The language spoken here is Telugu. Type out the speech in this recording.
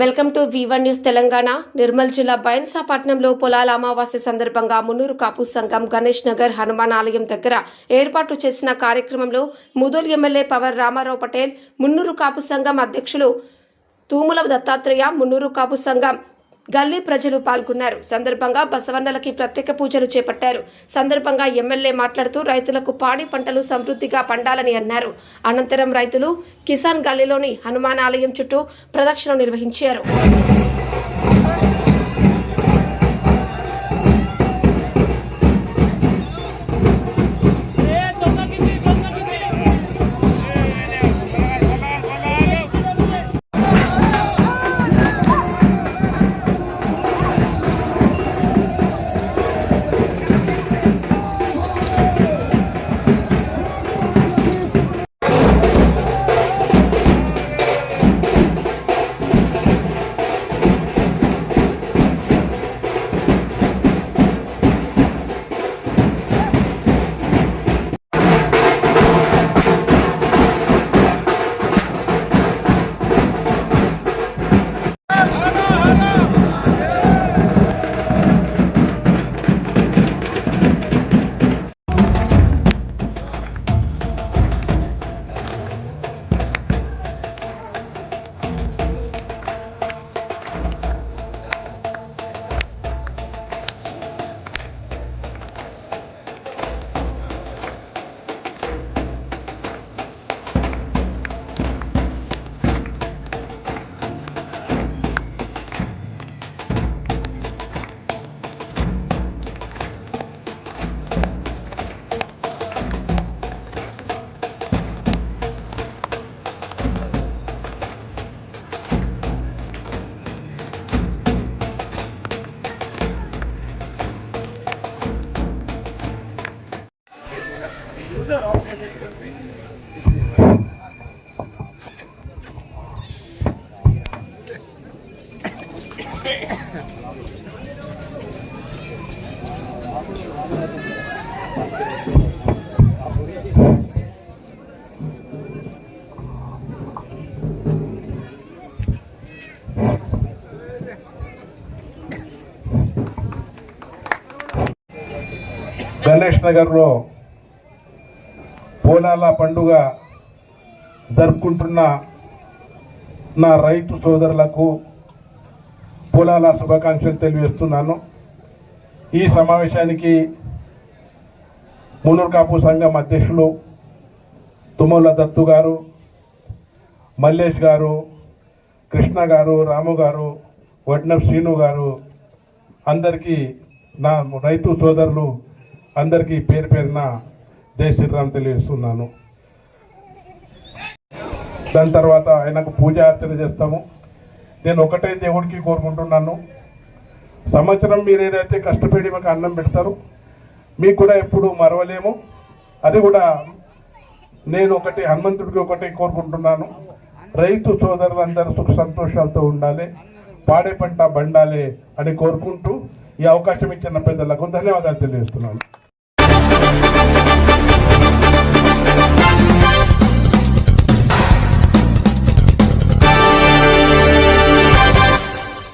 Welcome to one news Telangana. Nirmal జిల్లా బైన్సాపట్నంలో పొలాల అమావాస్య సందర్భంగా మున్నూరు కాపు సంఘం గణేష్ నగర్ హనుమాన్ ఆలయం దగ్గర ఏర్పాటు చేసిన కార్యక్రమంలో ముదోల్ ఎమ్మెల్యే పవర్ రామారావు పటేల్ మున్నూరు కాపు సంఘం అధ్యక్షులు తూముల దత్తాత్రేయ మున్నూరు కాపు సంఘం గల్లీ ప్రజలు పాల్గొన్నారు. సందర్భంగా బసవన్నలకి ప్రత్యేక పూజలు చేపట్టారు. సందర్భంగా ఎమ్మెల్యే మాట్లాడుతూ రైతులకు పాడి పంటలు సమృద్ధిగా పండాలని అన్నారు. అనంతరం రైతులు కిసాన్ గల్లీలోని హనుమాన్ ఆలయం చుట్టూ ప్రదక్షిణ నిర్వహించారు. గణేష్ నగర్లో పోలాల పండుగ జరుపుకుంటున్న నా రైతు సోదరులకు పొలాల శుభాకాంక్షలు తెలియజేస్తున్నాను. ఈ సమావేశానికి మునూరు కాపు సంఘం అధ్యక్షులు తుమ్మల దత్తు గారు మల్లేష్ గారు కృష్ణ గారు రాము గారు వడ్నప్ శ్రీను గారు అందరికీ నా రైతు సోదరులు అందరికీ పేరు పేరున జై శ్రీరామ్ తెలియజేస్తున్నాను. దాని తర్వాత ఆయనకు పూజ అర్చన చేస్తాము. నేను ఒకటే దేవుడికి కోరుకుంటున్నాను. సంవత్సరం మీరు ఏదైతే కష్టపడి మాకు అన్నం పెడతారు మీకు కూడా ఎప్పుడు మరవలేము. అది కూడా నేను ఒకటి హనుమంతుడికి ఒకటే కోరుకుంటున్నాను. రైతు సోదరులందరూ సుఖ సంతోషాలతో ఉండాలి పాడే పంట బండాలి అని కోరుకుంటూ ఈ అవకాశం ఇచ్చిన పెద్దలకు ధన్యవాదాలు తెలియజేస్తున్నాను.